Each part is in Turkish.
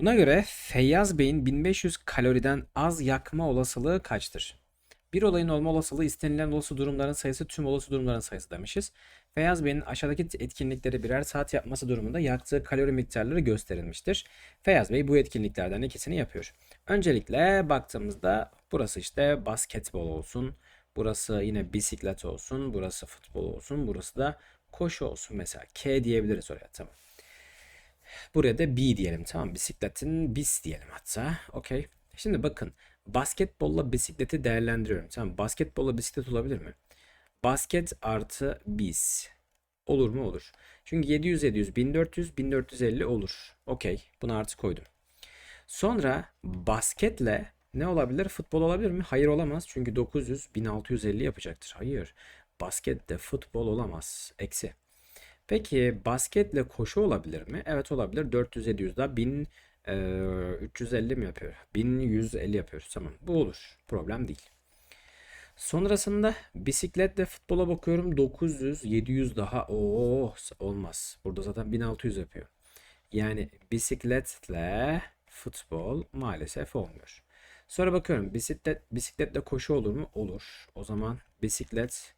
Buna göre Feyyaz Bey'in 1500 kaloriden az yakma olasılığı kaçtır? Bir olayın olma olasılığı istenilen olası durumların sayısı tüm olası durumların sayısı demişiz. Feyyaz Bey'in aşağıdaki etkinlikleri birer saat yapması durumunda yaktığı kalori miktarları gösterilmiştir. Feyyaz Bey bu etkinliklerden ikisini yapıyor. Öncelikle baktığımızda burası işte basketbol olsun. Burası yine bisiklet olsun. Burası futbol olsun. Burası da koşu olsun. Mesela K diyebiliriz oraya tamam. Buraya da B diyelim tamam. Bisikletin bis diyelim hatta. Okey. Şimdi bakın basketbolla bisikleti değerlendiriyorum. Tamam. Basketbolla bisiklet olabilir mi? Basket artı bis. Olur mu? Olur. Çünkü 700 700 1400 1450 olur. Okey. Bunu artı koydum. Sonra basketle ne olabilir? Futbol olabilir mi? Hayır olamaz. Çünkü 900 1650 yapacaktır. Hayır. Baskette futbol olamaz. Eksi. Peki basketle koşu olabilir mi? Evet olabilir. 400 700 daha 1000 e, 350 mi yapıyor? 1150 yapıyoruz. Tamam. Bu olur. Problem değil. Sonrasında bisikletle futbola bakıyorum. 900 700 daha. Oo olmaz. Burada zaten 1600 yapıyor. Yani bisikletle futbol maalesef olmuyor. Sonra bakıyorum bisiklet bisikletle koşu olur mu? Olur. O zaman bisiklet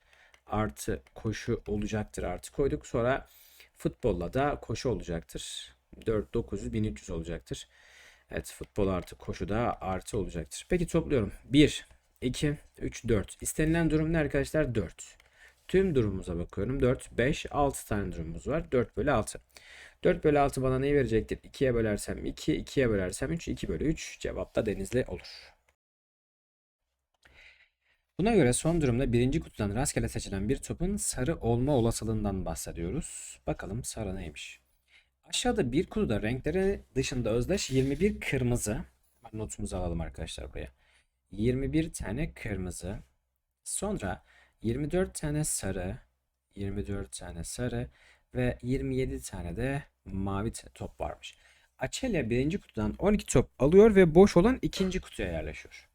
artı koşu olacaktır. Artı koyduk. Sonra futbolla da koşu olacaktır. 4 900 1300 olacaktır. Evet futbol artı koşu da artı olacaktır. Peki topluyorum. 1 2 3 4. İstenilen durum ne arkadaşlar? 4. Tüm durumumuza bakıyorum. 4 5 6 tane durumumuz var. 4 bölü 6. 4 bölü 6 bana neyi verecektir? 2'ye bölersem 2, 2'ye bölersem 3, 2 bölü 3. Cevap da denizli olur. Buna göre son durumda birinci kutudan rastgele seçilen bir topun sarı olma olasılığından bahsediyoruz. Bakalım sarı neymiş? Aşağıda bir kutuda renkleri dışında özdeş 21 kırmızı. Notumuzu alalım arkadaşlar buraya. 21 tane kırmızı. Sonra 24 tane sarı. 24 tane sarı ve 27 tane de mavi top varmış. Açelya birinci kutudan 12 top alıyor ve boş olan ikinci kutuya yerleşiyor.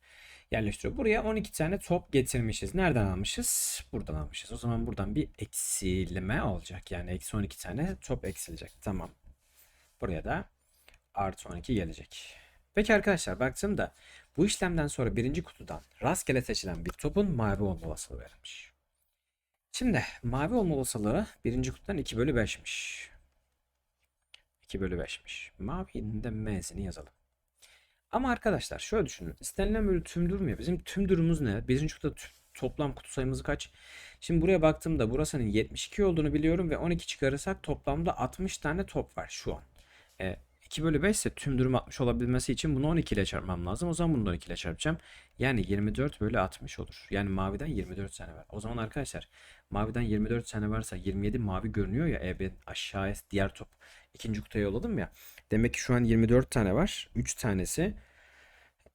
Yerleştiriyor. Buraya 12 tane top getirmişiz. Nereden almışız? Buradan almışız. O zaman buradan bir eksilme olacak. Yani eksi 12 tane top eksilecek. Tamam. Buraya da artı 12 gelecek. Peki arkadaşlar baktığımda bu işlemden sonra birinci kutudan rastgele seçilen bir topun mavi olma olasılığı verilmiş. Şimdi mavi olma olasılığı birinci kutudan 2 bölü 5'miş. 2 bölü 5'miş. Mavinin de m'sini yazalım. Ama arkadaşlar şöyle düşünün. İstenilen böyle tüm durum ya. Bizim tüm durumumuz ne? Birinci kutuda toplam kutu sayımız kaç? Şimdi buraya baktığımda burasının 72 olduğunu biliyorum ve 12 çıkarırsak toplamda 60 tane top var şu an. E, 2 bölü 5 ise tüm durum 60 olabilmesi için bunu 12 ile çarpmam lazım. O zaman bunu da 12 ile çarpacağım. Yani 24 bölü 60 olur. Yani maviden 24 tane var. O zaman arkadaşlar maviden 24 tane varsa 27 mavi görünüyor ya. E ben aşağıya diğer top ikinci kutuya yolladım ya. Demek ki şu an 24 tane var. 3 tanesi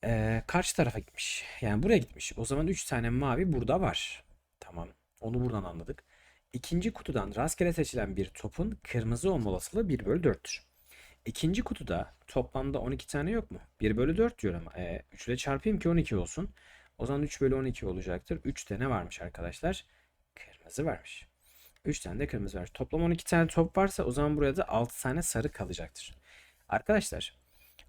e, karşı tarafa gitmiş. Yani buraya gitmiş. O zaman 3 tane mavi burada var. Tamam. Onu buradan anladık. İkinci kutudan rastgele seçilen bir topun kırmızı olma olasılığı 1 bölü 4'tür. İkinci kutuda toplamda 12 tane yok mu? 1 bölü 4 diyor ama. E, 3 ile çarpayım ki 12 olsun. O zaman 3 bölü 12 olacaktır. 3 tane varmış arkadaşlar? Kırmızı varmış. 3 tane de kırmızı var. Toplam 12 tane top varsa o zaman buraya da 6 tane sarı kalacaktır. Arkadaşlar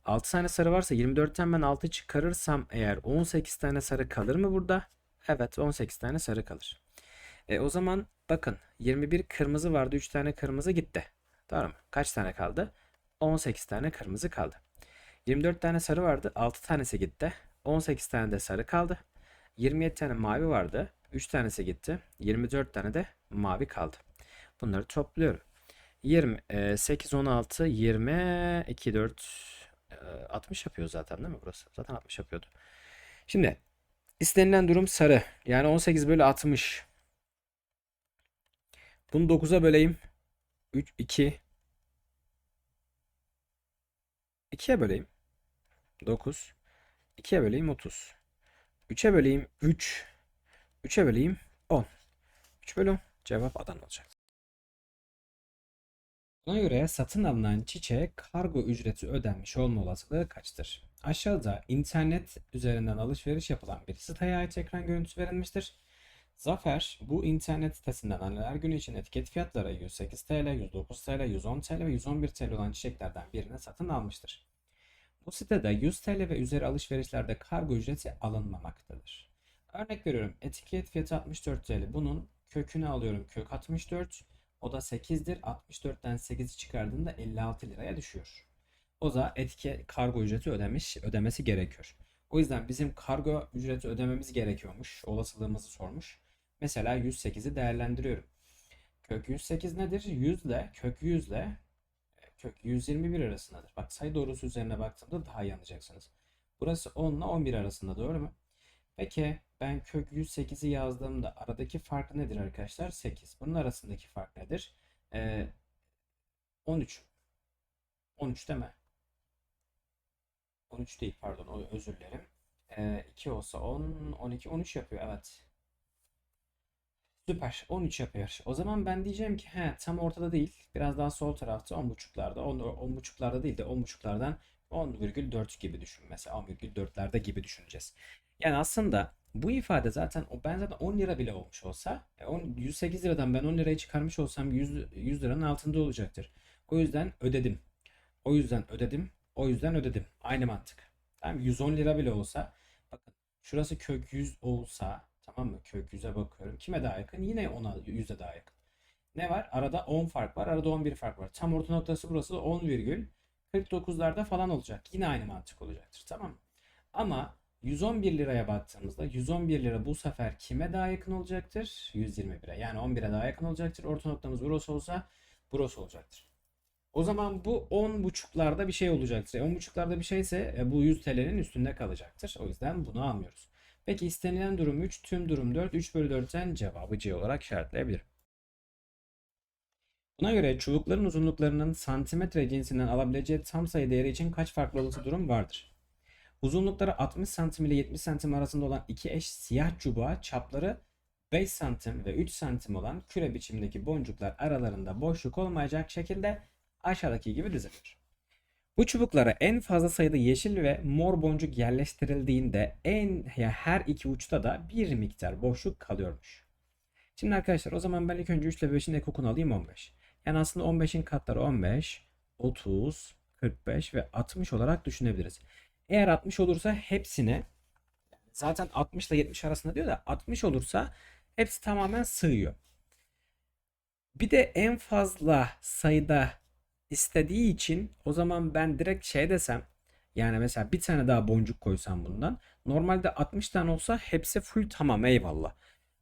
6 tane sarı varsa 24'ten ben 6 çıkarırsam eğer 18 tane sarı kalır mı burada? Evet 18 tane sarı kalır. E, o zaman bakın 21 kırmızı vardı 3 tane kırmızı gitti. Doğru mu? Kaç tane kaldı? 18 tane kırmızı kaldı. 24 tane sarı vardı 6 tanesi gitti. 18 tane de sarı kaldı. 27 tane mavi vardı. 3 tanesi gitti. 24 tane de mavi kaldı. Bunları topluyorum. 20, 8, 16, 20, 2, 4, 60 yapıyor zaten değil mi burası? Zaten 60 yapıyordu. Şimdi istenilen durum sarı. Yani 18 bölü 60. Bunu 9'a böleyim. 3, 2. 2'ye böleyim. 9. 2'ye böleyim 30. 3'e böleyim 3. 3'e böleyim 10. 3 bölü 10. Cevap Adana olacak. Buna göre satın alınan çiçeğe kargo ücreti ödenmiş olma olasılığı kaçtır? Aşağıda internet üzerinden alışveriş yapılan bir siteye ait ekran görüntüsü verilmiştir. Zafer bu internet sitesinden anneler günü için etiket fiyatları 108 TL, 109 TL, 110 TL ve 111 TL olan çiçeklerden birini satın almıştır. Bu sitede 100 TL ve üzeri alışverişlerde kargo ücreti alınmamaktadır. Örnek veriyorum etiket fiyatı 64 TL. Bunun kökünü alıyorum kök 64. O da 8'dir. 64'ten 8'i çıkardığında 56 liraya düşüyor. O da etiket kargo ücreti ödemiş, ödemesi gerekiyor. O yüzden bizim kargo ücreti ödememiz gerekiyormuş. Olasılığımızı sormuş. Mesela 108'i değerlendiriyorum. Kök 108 nedir? 100 ile kök 100 ile kök 121 arasındadır. Bak sayı doğrusu üzerine baktığımda daha iyi anlayacaksınız. Burası 10 ile 11 arasında doğru mu? Peki ben kök 108'i yazdığımda aradaki fark nedir arkadaşlar? 8. Bunun arasındaki fark nedir? Ee, 13. 13 değil mi? 13 değil pardon özür dilerim. Ee, 2 olsa 10, 12, 13 yapıyor evet. Süper 13 yapıyor. O zaman ben diyeceğim ki he tam ortada değil. Biraz daha sol tarafta 10.5'larda 10, 10.5'larda değil de 10.5'lardan 10,4 gibi düşün. Mesela 10,4'lerde gibi düşüneceğiz. Yani aslında bu ifade zaten ben zaten 10 lira bile olmuş olsa e, 10, 108 liradan ben 10 lirayı çıkarmış olsam 100, 100 liranın altında olacaktır. O yüzden ödedim. O yüzden ödedim. O yüzden ödedim. Aynı mantık. Tamam 110 lira bile olsa bakın şurası kök 100 olsa tamam mı? Kök 100'e bakıyorum. Kime daha yakın? Yine ona 100'e daha yakın. Ne var? Arada 10 fark var. Arada 11 fark var. Tam orta noktası burası da 10 virgül 49'larda falan olacak. Yine aynı mantık olacaktır. Tamam mı? Ama 111 liraya baktığımızda 111 lira bu sefer kime daha yakın olacaktır? 121'e. Yani 11'e daha yakın olacaktır. Orta noktamız burası olsa burası olacaktır. O zaman bu 10 buçuklarda bir şey olacaktır. E, 10 buçuklarda bir şeyse e, bu 100 TL'nin üstünde kalacaktır. O yüzden bunu almıyoruz. Peki istenilen durum 3, tüm durum 4. 3 bölü 4'ten cevabı C olarak işaretleyebilirim. Buna göre çubukların uzunluklarının santimetre cinsinden alabileceği tam sayı değeri için kaç farklı olası durum vardır? Uzunlukları 60 santim ile 70 santim arasında olan iki eş siyah çubuğa çapları 5 santim ve 3 santim olan küre biçimdeki boncuklar aralarında boşluk olmayacak şekilde aşağıdaki gibi dizilir. Bu çubuklara en fazla sayıda yeşil ve mor boncuk yerleştirildiğinde en ya her iki uçta da bir miktar boşluk kalıyormuş. Şimdi arkadaşlar o zaman ben ilk önce 3 ile 5'in ekokunu alayım 15. Yani aslında 15'in katları 15, 30, 45 ve 60 olarak düşünebiliriz. Eğer 60 olursa hepsine zaten 60 ile 70 arasında diyor da 60 olursa hepsi tamamen sığıyor. Bir de en fazla sayıda istediği için o zaman ben direkt şey desem yani mesela bir tane daha boncuk koysam bundan. Normalde 60 tane olsa hepsi full tamam eyvallah.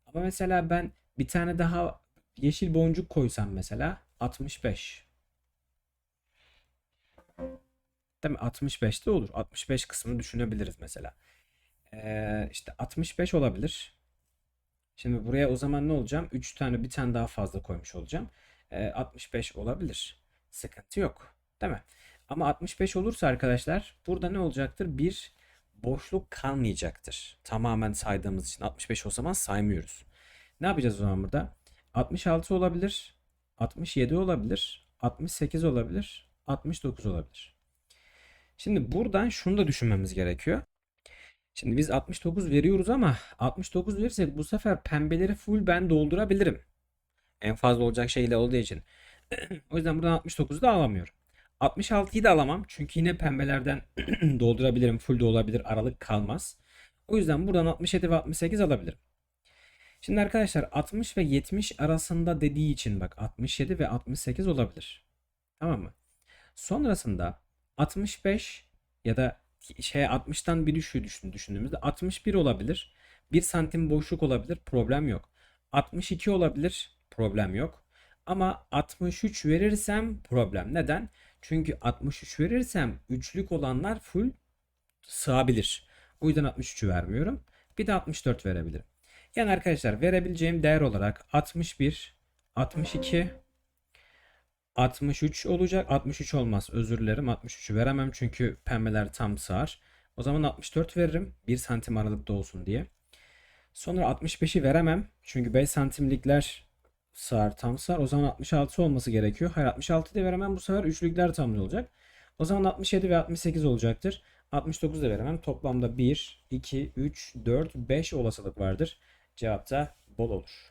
Ama mesela ben bir tane daha yeşil boncuk koysam mesela 65. Değil mi? 65 de olur. 65 kısmını düşünebiliriz mesela. Ee, işte 65 olabilir. Şimdi buraya o zaman ne olacağım? 3 tane bir tane daha fazla koymuş olacağım. Ee, 65 olabilir. Sıkıntı yok. Değil mi? Ama 65 olursa arkadaşlar burada ne olacaktır? Bir boşluk kalmayacaktır. Tamamen saydığımız için 65 o zaman saymıyoruz. Ne yapacağız o zaman burada? 66 olabilir. 67 olabilir. 68 olabilir. 69 olabilir. Şimdi buradan şunu da düşünmemiz gerekiyor. Şimdi biz 69 veriyoruz ama 69 verirsek bu sefer pembeleri full ben doldurabilirim. En fazla olacak şeyle olduğu için. O yüzden buradan 69'u da alamıyorum. 66'yı da alamam. Çünkü yine pembelerden doldurabilirim. Full de olabilir. Aralık kalmaz. O yüzden buradan 67 ve 68 alabilirim. Şimdi arkadaşlar 60 ve 70 arasında dediği için bak 67 ve 68 olabilir. Tamam mı? Sonrasında 65 ya da şey 60'tan bir düşüyor düşün, düşündüğümüzde 61 olabilir. 1 santim boşluk olabilir. Problem yok. 62 olabilir. Problem yok. Ama 63 verirsem problem. Neden? Çünkü 63 verirsem üçlük olanlar full sığabilir. O yüzden 63'ü vermiyorum. Bir de 64 verebilirim. Yani arkadaşlar verebileceğim değer olarak 61, 62, 63 olacak. 63 olmaz. Özür dilerim. 63'ü veremem çünkü pembeler tam sığar. O zaman 64 veririm. 1 santim aralıkta olsun diye. Sonra 65'i veremem. Çünkü 5 santimlikler sığar tam sığar. O zaman 66 olması gerekiyor. Hayır 66 da veremem. Bu sefer üçlükler tam olacak. O zaman 67 ve 68 olacaktır. 69 da veremem. Toplamda 1, 2, 3, 4, 5 olasılık vardır. Cevap da bol olur.